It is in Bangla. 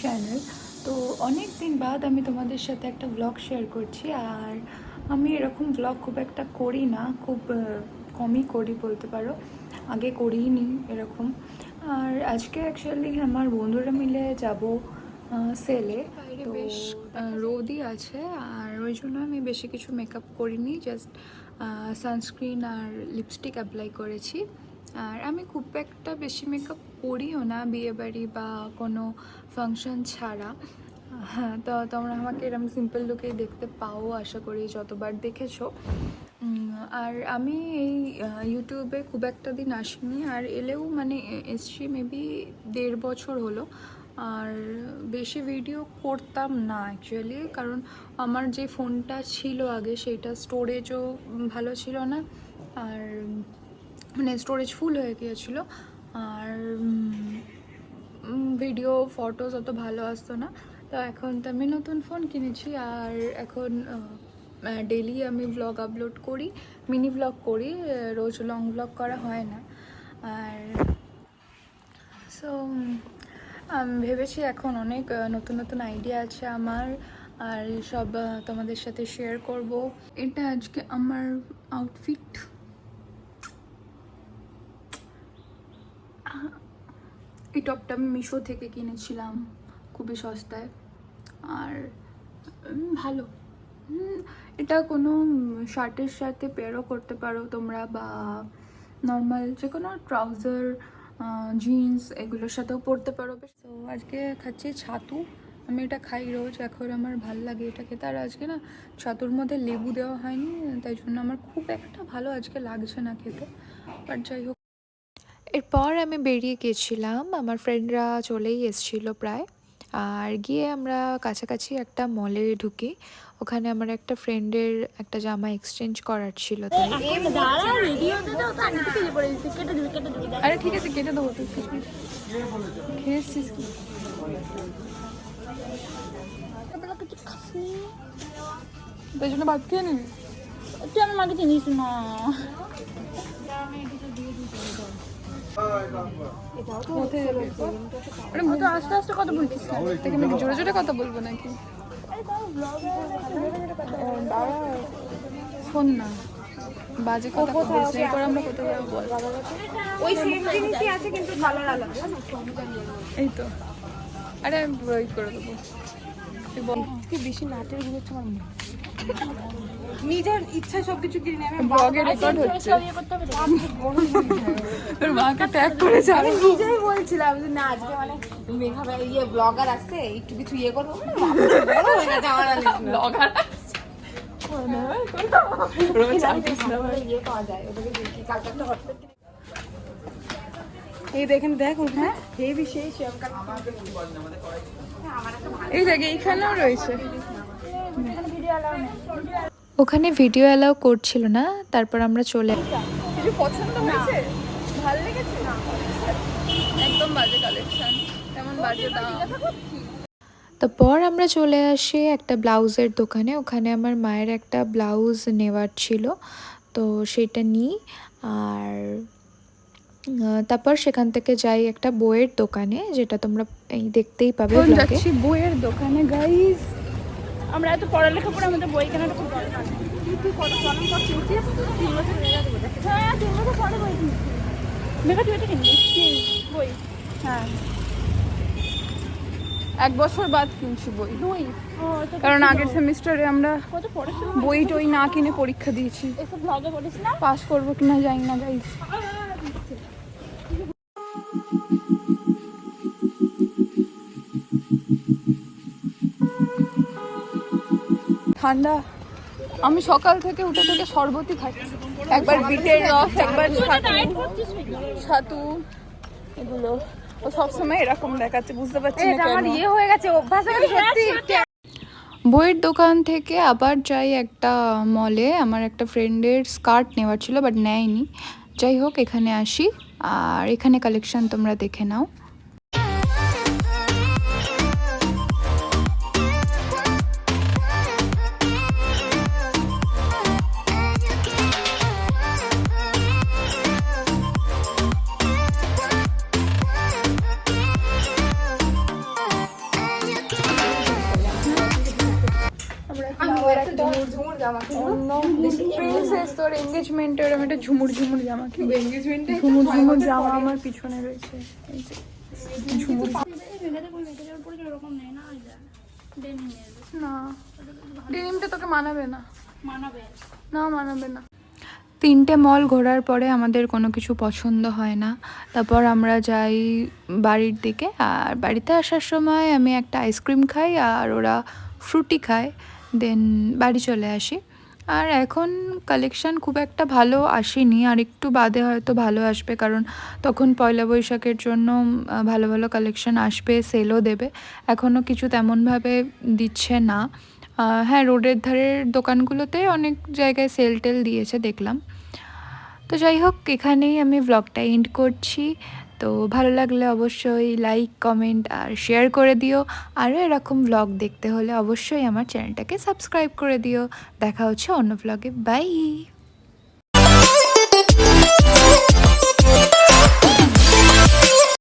চ্যানেল তো অনেক দিন বাদ আমি তোমাদের সাথে একটা ব্লগ শেয়ার করছি আর আমি এরকম ব্লগ খুব একটা করি না খুব কমই করি বলতে পারো। আগে করিই নি এরকম। আর আজকে অ্যাকচুয়ালি আমার বন্ধুরা মিলে যাব সেলে বেশ রোদই আছে আর ওই জন্য আমি বেশি কিছু মেকআপ করিনি জাস্ট সানস্ক্রিন আর লিপস্টিক অ্যাপ্লাই করেছি। আর আমি খুব একটা বেশি মেকআপ করিও না বিয়েবাড়ি বা কোনো ফাংশন ছাড়া। হ্যাঁ তো তোমরা আমাকে এরকম সিম্পল লুকেই দেখতে পাও আশা করি যতবার দেখেছ। আর আমি এই ইউটিউবে খুব একটা দিন আসিনি, আর এলেও মানে এসছি মেবি দেড় বছর হলো। আর বেশি ভিডিও করতাম না অ্যাকচুয়ালি কারণ আমার যে ফোনটা ছিল আগে সেইটা স্টোরেজও ভালো ছিল না। আর মানে স্টোরেজ ফুল হয়ে গিয়েছিল। আর ভিডিও ফটোস অত ভালো আসতো না। তো এখন তো আমি নতুন ফোন কিনেছি আর এখন ডেলি আমি ব্লগ আপলোড করি মিনি ব্লগ করি রোজ লং ব্লগ করা হয় না। আর সো আমি ভেবেছি এখন অনেক নতুন নতুন আইডিয়া আছে আমার। আর সব তোমাদের সাথে শেয়ার করব। এটা আজকে আমার আউটফিট এই টপটা আমি মিশো থেকে কিনেছিলাম, খুবই সস্তায়। আর ভালো। এটা কোনো শার্টের সাথে পেয়ারও করতে পারো তোমরা বা নর্মাল যে কোনো ট্রাউজার জিন্স এগুলোর সাথেও পরতে পারো। তো আজকে খাচ্ছি ছাতু। আমি এটা খাই রোজ, এখন আমার ভালো লাগে এটা খেতে। আর আজকে না, ছাতুর মধ্যে লেবু দেওয়া হয়নি, তাই জন্য আমার খুব একটা ভালো আজকে লাগছে না খেতে। বাট যাই হোক। এরপর আমি বেরিয়ে গেছিলাম। আমার ফ্রেন্ডরা চলেই এসেছিল প্রায়। আর গিয়ে আমরা কাছাকাছি একটা মলে ঢুকি। ওখানে আমার একটা ফ্রেন্ডের একটা জামা এক্সচেঞ্জ করার ছিল তাই আরে ঠিক আছে কেটে দেবো তুই কি? জন্য ভাত খেয়ে নিবি? তুই আমার মাকে চিনিস না? কোথায় যাবে আরে মুখ আস্তে আস্তে কথা বলছিস? থেকে আমি জোরে জোরে কথা বলব নাকি? শোন না বাজে কথা বলছি এরপর আমরা কোথায় যাব বল ওই সেম জিনিসই আছে কিন্তু ভালো লাগে এই তো। আরে আমি ওই করে দেবো। তুই বল। কি বেশি নাটেরগুলো হচ্ছে আমার নিজের ইচ্ছা সবকিছু কিনে নেবে ব্লগে রেকর্ড হচ্ছে। তোর মাকে ট্যাগ করেছে আমি। নিজেই বলছিলাম যে না আজকে মানে মেঘা ভাই ইয়ে ব্লগার আসছে একটু কিছু ইয়ে করব। বড় হয়ে গেছে আমার আর ব্লগার ইয়ে এই দেখেন দেখ হ্যাঁ। হেভি সেই শ্যামকা এই দেখ এইখানেও রয়েছে। ওখানে ভিডিও অ্যালাউ করছিল না তারপর আমরা চলে কিছু পছন্দ হয়েছে? ভালো লেগেছে? একদম বাজে কালেকশন কেমন বাজে তারপর আমরা চলে আসি একটা ব্লাউজের দোকানে। ওখানে আমার মায়ের একটা ব্লাউজ নেওয়ার ছিল। তো সেটা নিই। আর তারপর সেখান থেকে যাই একটা বইয়ের দোকানে যেটা তোমরা এই দেখতেই পাবে বইয়ের দোকানে। গাইস আমরা এত পড়ালেখা করে আমাদের বই কেনাটা খুব দরকার। তুই কত কলম পর কিনছিস তিন বছর হয়ে তিন বছর পরে বই মেঘা তুই এটা কিনবি? বই। হ্যাঁ। এক বছর বাদ কিনছি বই। দুই কারণ আগের সেমিস্টারে আমরা বই টই না কিনে পরীক্ষা দিয়েছি। পাস করব কিনা জানি না গাইস ঠান্ডা। আমি সকাল থেকে উঠে থেকে শরবতই খাচ্ছি একবার বিটের রস একবার ছাতু ছাতু এগুলো। ও সবসময় এরকম দেখাচ্ছে বুঝতে পারছি না আমার ইয়ে হয়ে গেছে অভ্যাস হয়ে গেছে সত্যি। বইয়ের দোকান থেকে আবার যাই একটা মলে আমার একটা ফ্রেন্ডের স্কার্ট নেওয়ার ছিল বাট নেয়নি। যাই হোক এখানে আসি আর এখানে কালেকশন তোমরা দেখে নাও। প্রিন্সেস তোর একটা ঝুমুর ঝুমুর জামা ঝুমুর ঝুমুর জামা আমার পিছনে রয়েছে। ঝুমুর না ডেমি না। ডেনিমটা তোকে মানাবে না। মানাবে। না মানাবে না। তিনটে মল ঘোরার পরে আমাদের কোনো কিছু পছন্দ হয় না। তারপর আমরা যাই বাড়ির দিকে। আর বাড়িতে আসার সময় আমি একটা আইসক্রিম খাই আর ওরা ফ্রুটি খায়। দেন বাড়ি চলে আসি। আর এখন কালেকশান খুব একটা ভালো আসেনি, আর একটু বাদে হয়তো ভালো আসবে, কারণ তখন পয়লা বৈশাখের জন্য ভালো ভালো কালেকশান আসবে সেলও দেবে। এখনও কিছু তেমনভাবে দিচ্ছে না। হ্যাঁ রোডের ধারের দোকানগুলোতে অনেক জায়গায় সেল টেল দিয়েছে, দেখলাম। তো যাই হোক, এখানেই আমি ব্লগটা এন্ড করছি। তো ভালো লাগলে অবশ্যই লাইক কমেন্ট আর শেয়ার করে দিও। আরও এরকম ব্লগ দেখতে হলে অবশ্যই আমার চ্যানেলটাকে সাবস্ক্রাইব করে দিও। দেখা হচ্ছে অন্য ব্লগে বাই